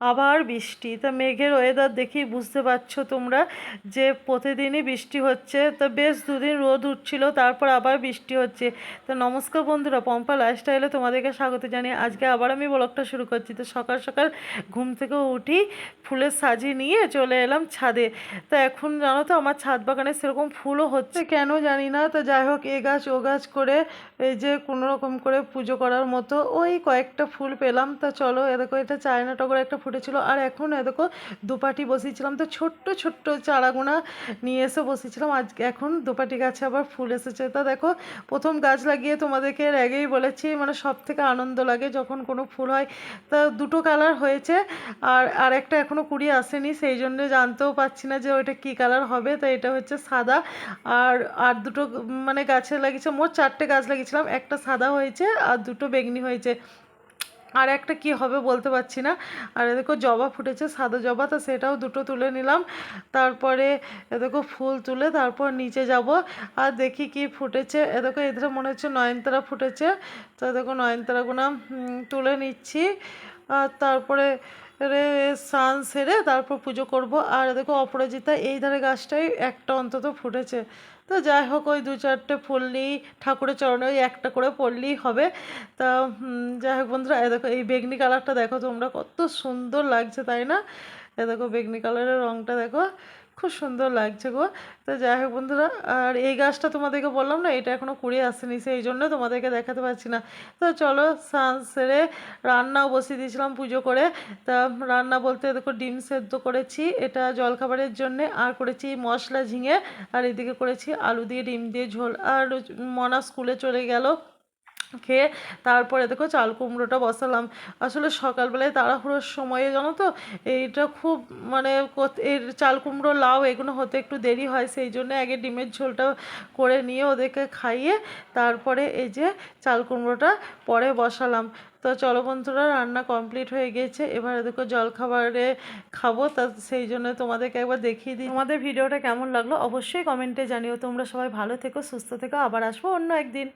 আবার বৃষ্টি। তা মেঘের ওয়েদার দেখেই বুঝতে পারছ তোমরা যে প্রতিদিনই বৃষ্টি হচ্ছে। তো বেশ দুদিন রোদ উঠছিল, তারপর আবার বৃষ্টি হচ্ছে। তো নমস্কার বন্ধুরা, পম্পা লাইফস্টাইলে তোমাদেরকে স্বাগত জানিয়ে আজকে আবার আমি ব্লগটা শুরু করছি। তো সকাল সকাল ঘুম থেকে উঠি, ফুলের সাজি নিয়ে চলে এলাম ছাদে। তো এখন জানো তো আমার ছাদ বাগানে সেরকম ফুলও হচ্ছে কেন জানি না। তো যাই হোক, এ গাছ ও গাছ করে এই যে কোনো রকম করে পুজো করার মতো ওই কয়েকটা ফুল পেলাম। তা চলো, এ দেখো, এটা চায়না টগর একটা ফুটেছিল। আর এখন দেখো, দুপাটি বসিয়েছিলাম। তো ছোট্ট ছোট্ট চারাগুনা নিয়ে এসে বসিয়েছিলাম। আজ এখন দুপাটি গাছে আবার ফুল এসেছে। তা দেখো, প্রথম গাছ লাগিয়ে তোমাদেরকে আগেই বলেছি মানে সব থেকে আনন্দ লাগে যখন কোনো ফুল হয়। তা দুটো কালার হয়েছে, আর আর একটা এখনও কুড়ি আসেনি, সেই জন্য জানতেও পারছি না যে ওইটা কী কালার হবে। তো এটা হচ্ছে সাদা। আর আর দুটো মানে গাছে লাগিয়েছে, মোট চারটে গাছ লাগিয়েছিলাম। একটা সাদা হয়েছে, আর দুটো বেগনি হয়েছে। আর একটা কি হবে বলতে পারছি না। আর দেখো জবা ফুটেছে, সাদা জবা, তো সেটাও দুটো তুলে নিলাম। তারপরে দেখো ফুল তুলে তারপর নিচে যাব। আর দেখি কি ফুটেছে। দেখো এদের মনে হচ্ছে নয়নতারা ফুটেছে। তো দেখো নয়নতারাগুলো তুলে নিচ্ছি। আর তারপরে স্নান সেরে তারপর পুজো করব। আর দেখো অপরাজিতা এই ধারে গাছটাই একটা অন্তত ফুটেছে। তো যাই হোক, ওই দু চারটে ফুল নিয়েই ঠাকুরের চরণে ওই একটা করে পড়লেই হবে। তা যাই হোক বন্ধুরা দেখো এই বেগনি কালারটা দেখো তোমরা, কত সুন্দর লাগছে, তাই না? এ দেখো বেগনি কালারের রঙটা দেখো। খুব সুন্দর লাগছে গো। তো যাই হোক বন্ধুরা, আর এই গাছটা তোমাদেরকে বললাম না, এটা এখনও কুড়িয়ে আসেনি, সেই জন্য তোমাদেরকে দেখাতে পারছি না। তো চলো স্নান সেরে রান্নাও বসিয়ে দিয়েছিলাম পুজো করে। তা রান্না বলতে দেখো ডিম সেদ্ধ করেছি, এটা জলখাবারের জন্যে, আর করেছি মশলা ঝিঙে, আর এদিকে করেছি আলু দিয়ে ডিম দিয়ে ঝোল, আর মনা স্কুলে চলে গেল। খেয়ে তারপরে দেখো চাল কুমড়োটা বসালাম। আসলে সকালবেলায় তাড়াহুড়োর সময়ে জানো তো, এইটা খুব মানে এর চাল কুমড়ো লাউ এগুলো হতে একটু দেরি হয়, সেই জন্য আগে ডিমের ঝোলটা করে নিয়ে ওদেরকে খাইয়ে তারপরে এই যে চাল কুমড়োটা পরে বসালাম। তো চলো বন্ধুরা, রান্না কমপ্লিট হয়ে গেছে। এবারে দেখো জলখাবারে খাব, তা সেই জন্য তোমাদেরকে একবার দেখিয়ে দিই। তোমাদের ভিডিওটা কেমন লাগল অবশ্যই কমেন্টে জানিও। তোমরা সবাই ভালো থেকো, সুস্থ থেকো। আবার আসব অন্য একদিন।